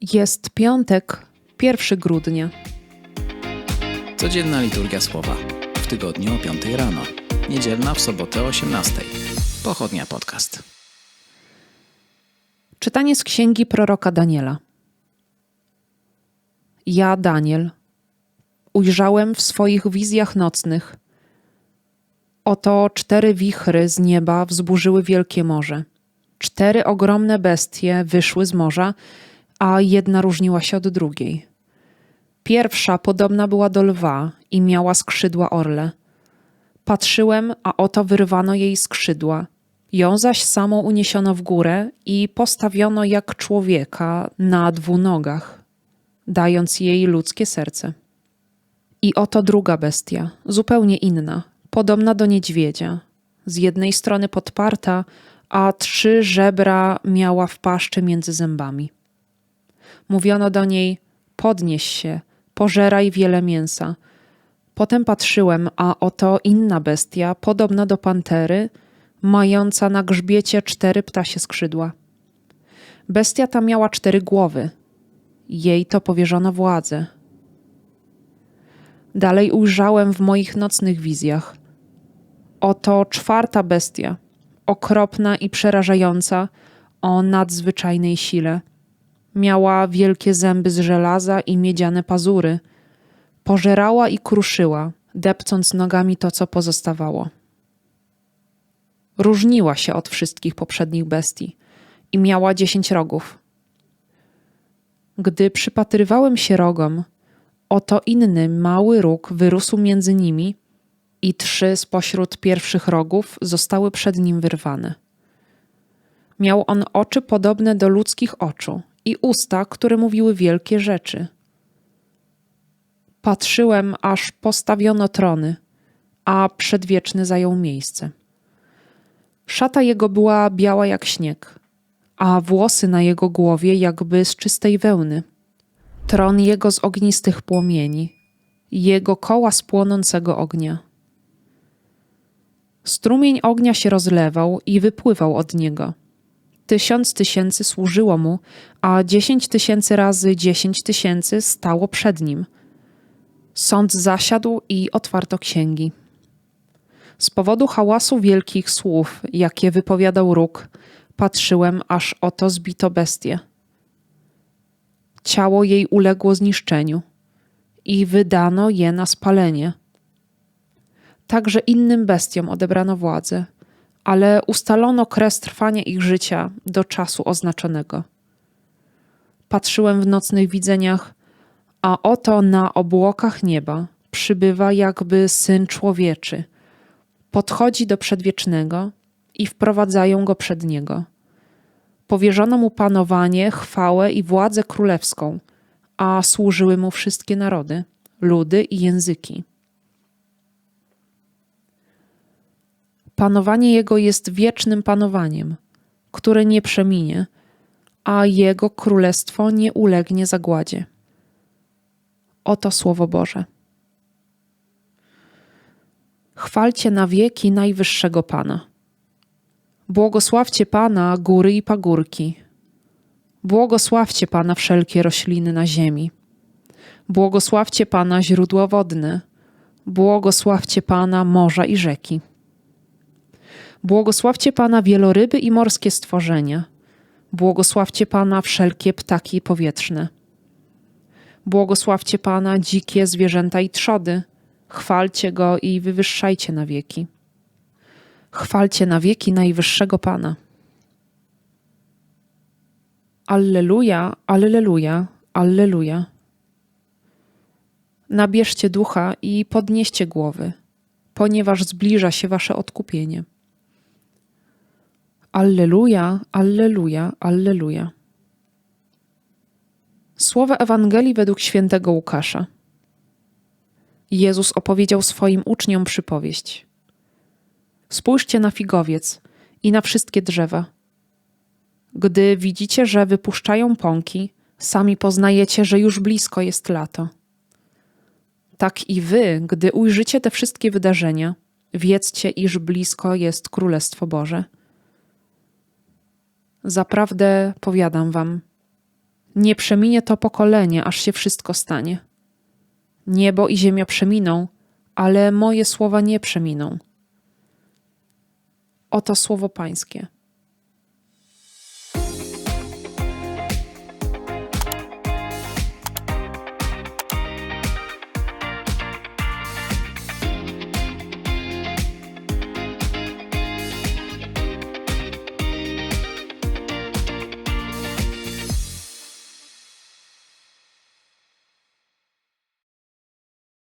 Jest piątek, 1 grudnia. Codzienna liturgia słowa. W tygodniu o 5 rano. Niedzielna w sobotę o 18. Pochodnia podcast. Czytanie z księgi proroka Daniela. Ja, Daniel, ujrzałem w swoich wizjach nocnych. Oto cztery wichry z nieba wzburzyły wielkie morze. Cztery ogromne bestie wyszły z morza, a jedna różniła się od drugiej. Pierwsza podobna była do lwa i miała skrzydła orle. Patrzyłem, a oto wyrwano jej skrzydła. Ją zaś samą uniesiono w górę i postawiono jak człowieka na dwu nogach, dając jej ludzkie serce. I oto druga bestia, zupełnie inna, podobna do niedźwiedzia. Z jednej strony podparta, a trzy żebra miała w paszczy między zębami. Mówiono do niej: Podnieś się, pożeraj wiele mięsa. Potem patrzyłem, a oto inna bestia, podobna do pantery, mająca na grzbiecie cztery ptasie skrzydła. Bestia ta miała cztery głowy. Jej to powierzono władzę. Dalej ujrzałem w moich nocnych wizjach. Oto czwarta bestia, okropna i przerażająca, o nadzwyczajnej sile. Miała wielkie zęby z żelaza i miedziane pazury. Pożerała i kruszyła, depcąc nogami to, co pozostawało. Różniła się od wszystkich poprzednich bestii i miała dziesięć rogów. Gdy przypatrywałem się rogom, oto inny mały róg wyrósł między nimi i trzy spośród pierwszych rogów zostały przed nim wyrwane. Miał on oczy podobne do ludzkich oczu i usta, które mówiły wielkie rzeczy. Patrzyłem, aż postawiono trony, a przedwieczny zajął miejsce. Szata jego była biała jak śnieg, a włosy na jego głowie jakby z czystej wełny. Tron jego z ognistych płomieni, jego koła z płonącego ognia. Strumień ognia się rozlewał i wypływał od niego. Tysiąc tysięcy służyło mu, a dziesięć tysięcy razy dziesięć tysięcy stało przed nim. Sąd zasiadł i otwarto księgi. Z powodu hałasu wielkich słów, jakie wypowiadał róg, patrzyłem, aż oto zbito bestię. Ciało jej uległo zniszczeniu i wydano je na spalenie. Także innym bestiom odebrano władzę, ale ustalono kres trwania ich życia do czasu oznaczonego. Patrzyłem w nocnych widzeniach, a oto na obłokach nieba przybywa jakby syn człowieczy. Podchodzi do przedwiecznego i wprowadzają go przed niego. Powierzono mu panowanie, chwałę i władzę królewską, a służyły mu wszystkie narody, ludy i języki. Panowanie jego jest wiecznym panowaniem, które nie przeminie, a jego królestwo nie ulegnie zagładzie. Oto słowo Boże. Chwalcie na wieki najwyższego Pana. Błogosławcie Pana góry i pagórki. Błogosławcie Pana wszelkie rośliny na ziemi. Błogosławcie Pana źródła wodne. Błogosławcie Pana morza i rzeki. Błogosławcie Pana wieloryby i morskie stworzenia. Błogosławcie Pana wszelkie ptaki powietrzne. Błogosławcie Pana dzikie zwierzęta i trzody. Chwalcie Go i wywyższajcie na wieki. Chwalcie na wieki najwyższego Pana. Alleluja, alleluja, alleluja. Nabierzcie ducha i podnieście głowy, ponieważ zbliża się wasze odkupienie. Alleluja, alleluja, alleluja. Słowa Ewangelii według świętego Łukasza. Jezus opowiedział swoim uczniom przypowieść. Spójrzcie na figowiec i na wszystkie drzewa. Gdy widzicie, że wypuszczają pąki, sami poznajecie, że już blisko jest lato. Tak i wy, gdy ujrzycie te wszystkie wydarzenia, wiedzcie, iż blisko jest Królestwo Boże. Zaprawdę powiadam wam, Nie przeminie to pokolenie, aż się wszystko stanie. Niebo i ziemia przeminą, ale moje słowa nie przeminą. Oto słowo Pańskie.